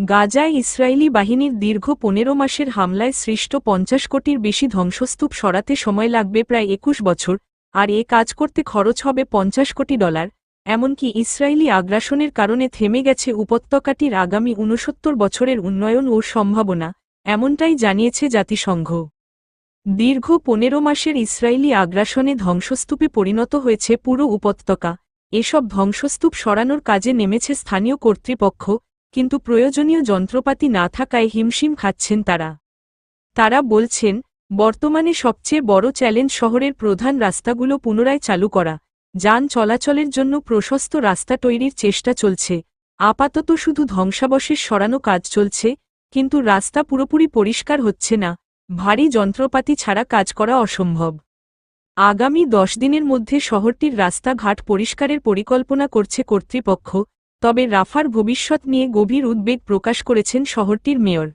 গাজায় ইসরায়েলি বাহিনীর দীর্ঘ পনেরো মাসের হামলায় সৃষ্ট পঞ্চাশ কোটির বেশি ধ্বংসস্তূপ সরাতে সময় লাগবে প্রায় একুশ বছর, আর এ কাজ করতে খরচ হবে পঞ্চাশ কোটি ডলার, এমনকি ইসরায়েলি আগ্রাসনের কারণে থেমে গেছে উপত্যকাটির আগামী ঊনসত্তর বছরের উন্নয়ন ও সম্ভাবনা, এমনটাই জানিয়েছে জাতিসংঘ। দীর্ঘ পনেরো মাসের ইসরায়েলি আগ্রাসনে ধ্বংসস্তূপে পরিণত হয়েছে পুরো উপত্যকা, এসব ধ্বংসস্তূপ সরানোর কাজে নেমেছে স্থানীয় কর্তৃপক্ষ কিন্তু প্রয়োজনীয় যন্ত্রপাতি না থাকায় হিমশিম খাচ্ছেন তারা। তারা বলছেন, বর্তমানে সবচেয়ে বড় চ্যালেঞ্জ শহরের প্রধান রাস্তাগুলো পুনরায় চালু করা। যান চলাচলের জন্য প্রশস্ত রাস্তা তৈরির চেষ্টা চলছে। আপাতত শুধু ধ্বংসাবশেষ সরানো কাজ চলছে, কিন্তু রাস্তা পুরোপুরি পরিষ্কার হচ্ছে না। ভারী যন্ত্রপাতি ছাড়া কাজ করা অসম্ভব। আগামী দশ দিনের মধ্যে শহরটির রাস্তাঘাট পরিষ্কারের পরিকল্পনা করছে কর্তৃপক্ষ। তবে রাফার ভবিষ্যৎ নিয়ে গভীর উদ্বেগ প্রকাশ করেছেন শহরটির মেয়র।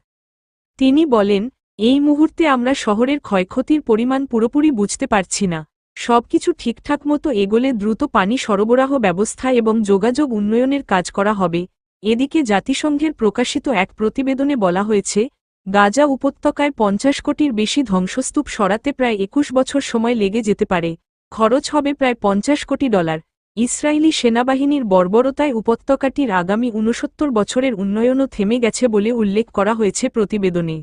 তিনি বলেন, এই মুহূর্তে আমরা শহরের ক্ষয়ক্ষতির পরিমাণ পুরোপুরি বুঝতে পারছি না। সবকিছু ঠিকঠাক মতো এগোলে দ্রুত পানি সরবরাহ ব্যবস্থা এবং যোগাযোগ উন্নয়নের কাজ করা হবে। এদিকে জাতিসংঘের প্রকাশিত এক প্রতিবেদনে বলা হয়েছে, গাজা উপত্যকায় পঞ্চাশ কোটির বেশি ধ্বংসস্তূপ সরাতে প্রায় একুশ বছর সময় লেগে যেতে পারে। খরচ হবে প্রায় পঞ্চাশ কোটি ডলার। ইসরায়েলি সেনাবাহিনীর বর্বরতায় উপত্যকাটির আগামী ঊনসত্তর বছরের উন্নয়নও থেমে গেছে বলে উল্লেখ করা হয়েছে প্রতিবেদনে।